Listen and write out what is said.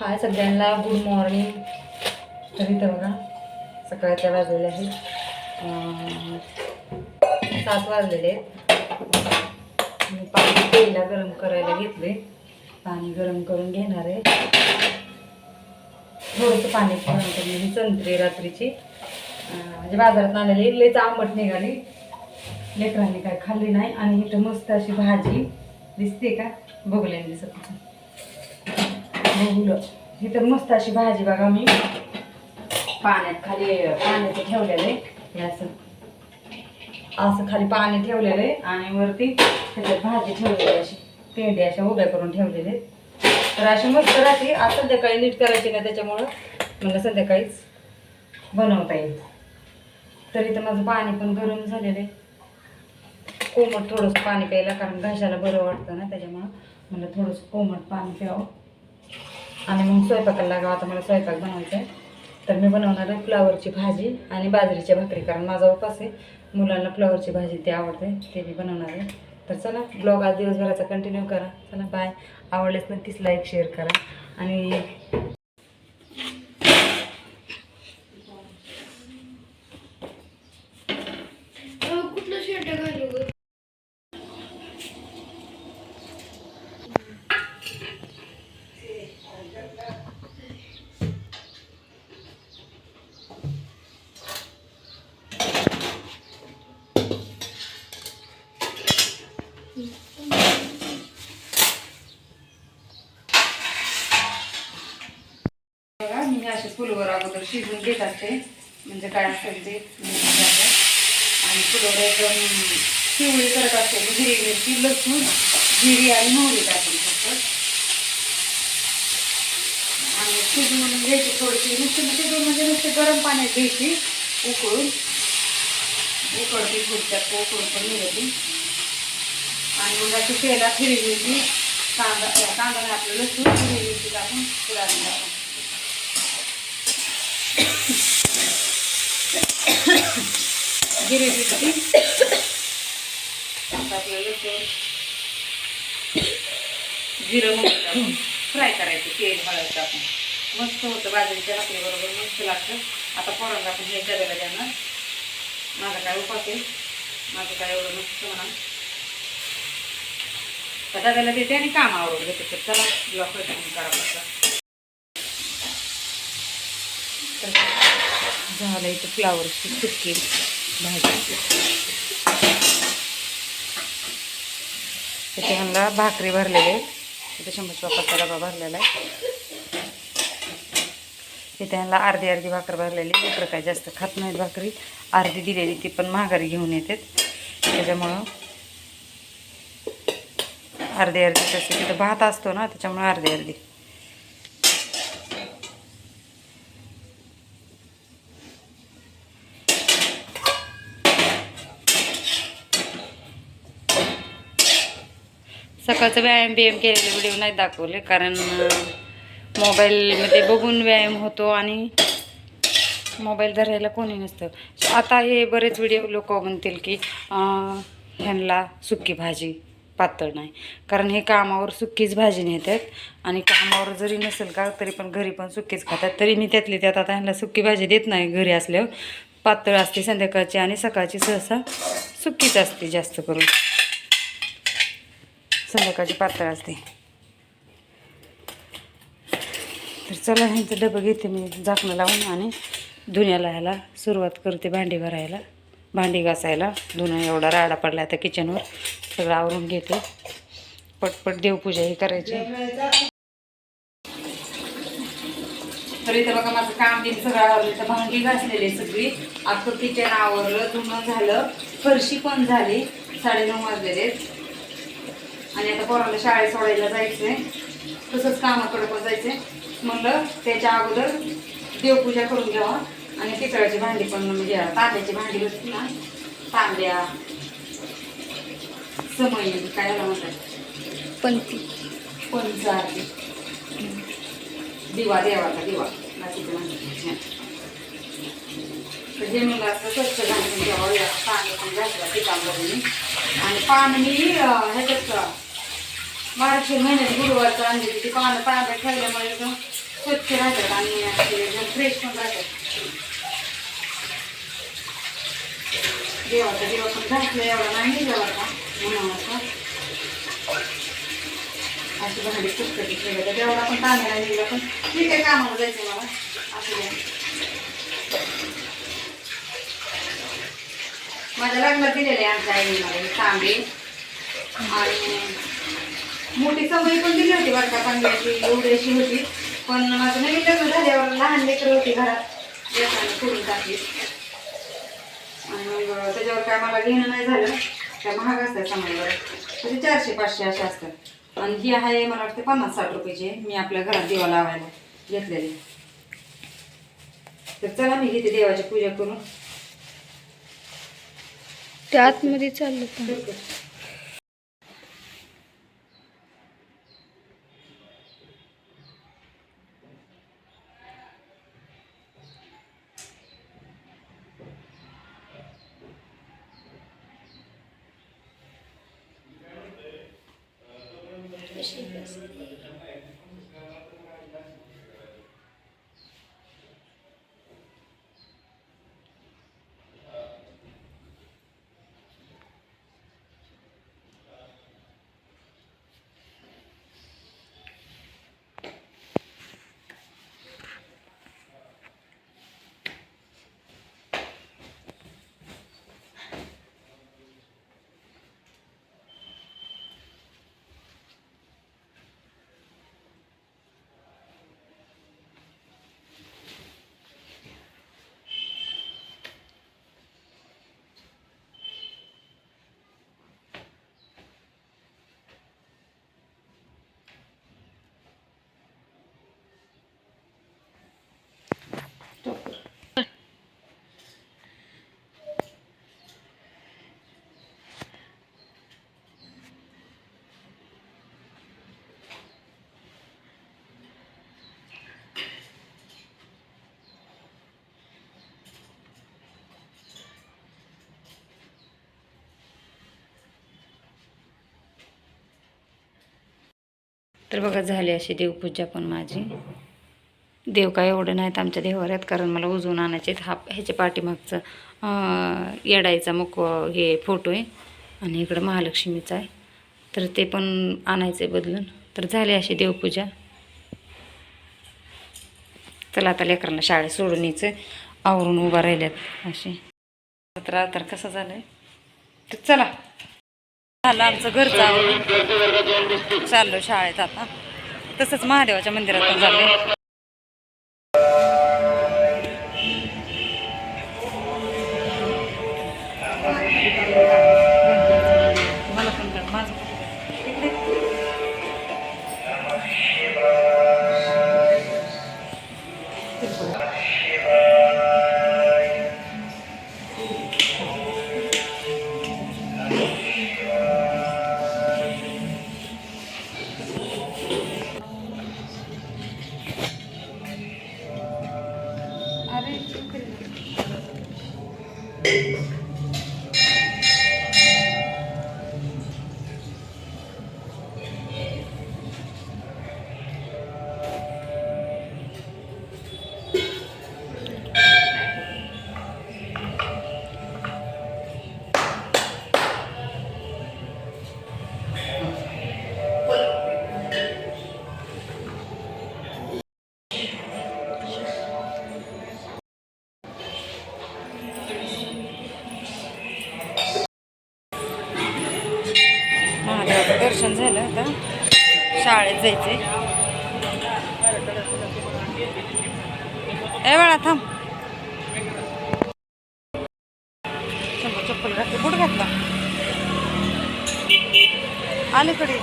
हाय सगळ्यांना good morning तर इथं बघा सकाळच्या वाजलेल्या आहेत सात वाजलेले. आहेत पाणी पहिला गरम करायला घेतले. पाणी गरम करून घेणार आहे. थोडंसं पाणी गरम करून संत्री रात्रीची. म्हणजे बाजारात आणलेली लईच आंबट निघाली. लेकरांनी काय खाल्ली नाही. आणि इथं मस्त अशी भाजी दिसते का? बघल्याने दिसत नाही. इथं मस्त अशी भाजी बघा मी. पाण्यात खाली पाण्याचं ठेवलेलं आहे. हे असं असं खाली पाणी ठेवलेलं आहे आणि वरती त्याच्यात भाजी ठेवलेली अशी. पेंडी अशा उभ्या करून ठेवलेले तर अशी मस्त राहते. आज संध्याकाळी नीट करायची ना त्याच्यामुळं मला संध्याकाळीच बनवता येईल. तरी तर माझं पाणी पण गरम झालेलं आहे. कोमट थोडंसं पाणी प्यायला कारण घशाला बरं वाटतं ना त्याच्यामुळं. मला थोडंसं कोमट पाणी प्यावं. आणि मग स्वयंपाकाला लागावं. आता मला स्वयंपाक बनवायचा आहे. तर मी बनवणार आहे फ्लावरची भाजी आणि बाजरीच्या भाकरी. कारण माझा उपास आहे. मुलांना फ्लावरची भाजी ते आवडते. ते मी बनवणार आहे. तर चला ब्लॉग आज दिवसभराचा कंटिन्यू करा. चला बाय आवडल्यास नक्कीच लाईक शेअर करा. आणि मी असे फुलवर अगोदर शिजून घेत असते. म्हणजे काय असेल ते? म्हणजे म्हणजे आणि फुलवर एकदम पिवळी करत असते. म्हणजे हिरी मिरची लसूण जिरी आणि मोहरी टाकून फक्त. आणि शिजवून घ्यायची थोडीशी. नुसती शिजवून म्हणजे नुसते गरम पाण्यात घ्यायची उकळून. उकळती थोडक्यात उकळून पण निघते आणि मग अशी तेलात हिरवी मिरची कांदा कांदा नाही आपलं लसूण हिरवी मिरची टाकून फुलाने टाकून. जिरे मिरची आता जिरं फ्राय करायचं तेल हळद आपण मस्त होतं बाजरीच्या भाकरीबरोबर मस्त लागतं. आता पोरांना आपण हे डब्याला देणार. माझा काय उपास आहे? माझं काय एवढं मस्त म्हणा. तर डब्याला देते आणि कामावर घेते. तर चला ब्लॉक करा बघा तर झालं इथं फ्लावरची सुकी भाजी. इथे ह्यांना भाकरी भरलेली इथे शंभर बापाचा डबा भरलेला आहे. इथे ह्यांना अर्धी अर्धी भाकर भरलेली लेकरं काय जास्त खात नाहीत भाकरी. अर्धी दिलेली ती पण महागारी घेऊन येतात. त्याच्यामुळं अर्धी अर्धी तसे तिथं भात असतो ना त्याच्यामुळं अर्धी अर्धी. सकाळचं व्यायाम बियाम केलेले व्हिडिओ नाही दाखवले कारण मोबाईलमध्ये बघून व्यायाम होतो आणि मोबाईल धरायला कोणी नसतं. आता हे बरेच व्हिडिओ लोक म्हणतील की ह्यांना सुक्की भाजी पातळ नाही. कारण हे कामावर सुक्कीच भाजी नेतात आणि कामावर जरी नसेल का तरी पण घरी पण सुक्कीच खातात. तरी मी त्यातली त्यात आता ह्यांना सुक्की भाजी देत नाही घरी असल्यावर. पातळ असते संध्याकाळची आणि सकाळची सहसा सुक्कीच असते जास्त करून. संध्याकाळची पातळ असते. तर चला ह्यांचं डबं घेते मी झाकणं लावून आणि धुण्याला ह्याला सुरुवात करते भांडी भरायला. भांडी घासायला धुणं एवढा राडा पडला आता किचनवर सगळं आवरून घेते. पटपट देवपूजा ही करायची. तर इथं बघा माझं काम बिम सगळं आवरलं. तर भांडी घासलेली सगळी. आता किचन आवरलं धुणं झालं. फरशी पण झाली. साडेनऊ वाजलेले आणि आता पोराला शाळेत सोडायला जायचंय. तसंच कामाकडे पण जायचंय. म्हणलं त्याच्या अगोदर देवपूजा करून घ्यावा. आणि पितळाची भांडी पण म्हणजे तांब्याची भांडी बसते ना तांब्या समई काय म्हणतात? पंथी पंच दिवा देवाचा दिवा. म्हणजे हे मला असं स्वच्छ घालून घ्यावं. पाणी पण घातलं पिकांवरून आणि अं, ह्याच्यात मार्च महिन्यात गुरुवारचं आणले ते ती पानं ठेवल्यामुळे एकदम स्वच्छ राहतात आणि एकदम फ्रेश पण राहतात. देवाचा देवा पण घातलं एवढा नाही देवाचा म्हणून असं अशी भांडी कुठकटी केलं तर पण तांदळा निघला पण. ठीक आहे कामाला जायचं मला? असं माझ्या लग्नात दिलेले आहे आमच्या आईने मला तांबे आणि मोठी समई पण दिली होती बरं का तांब्याची एवढी अशी होती. पण माझं नवीन लग्न झाल्यावर लहान लेकरं होती घरात. करून टाकली. आणि मग त्याच्यावर काय मला घेणं नाही झालं. त्या महाग असतात समईवर तरी चारशे पाचशे असे असतात. आणि ही आहे मला वाटते पन्नास साठ रुपयाची. मी आपल्या घरात देवा लावायला घेतलेली. तर चला मी घेते देवाची पूजा करून. ते आतमध्ये चाललं का तर बघा झाली अशी देवपूजा पण माझी. देव काय एवढं नाहीत आमच्या देवाऱ्यात कारण मला उजवून आणायचे हा ह्याच्या पाठीमागचं येडायचा येडाईचा हे फोटो आहे. आणि इकडं महालक्ष्मीचा आहे. तर ते पण आणायचं आहे बदलून. तर झाली अशी देवपूजा. चला आता लेकरांना शाळेत सोडून यायचं आवरून उभा राहिल्यात असे तर तर कसं झालं आहे तर चला. झालं आमचं घरचं आवरून. चाललो शाळेत आता. तसंच महादेवाच्या मंदिरात पण चाललोय. शाळेत जायचे ए बाळा थांब. चप्पल घातली. कुठं घातला? अलीकडे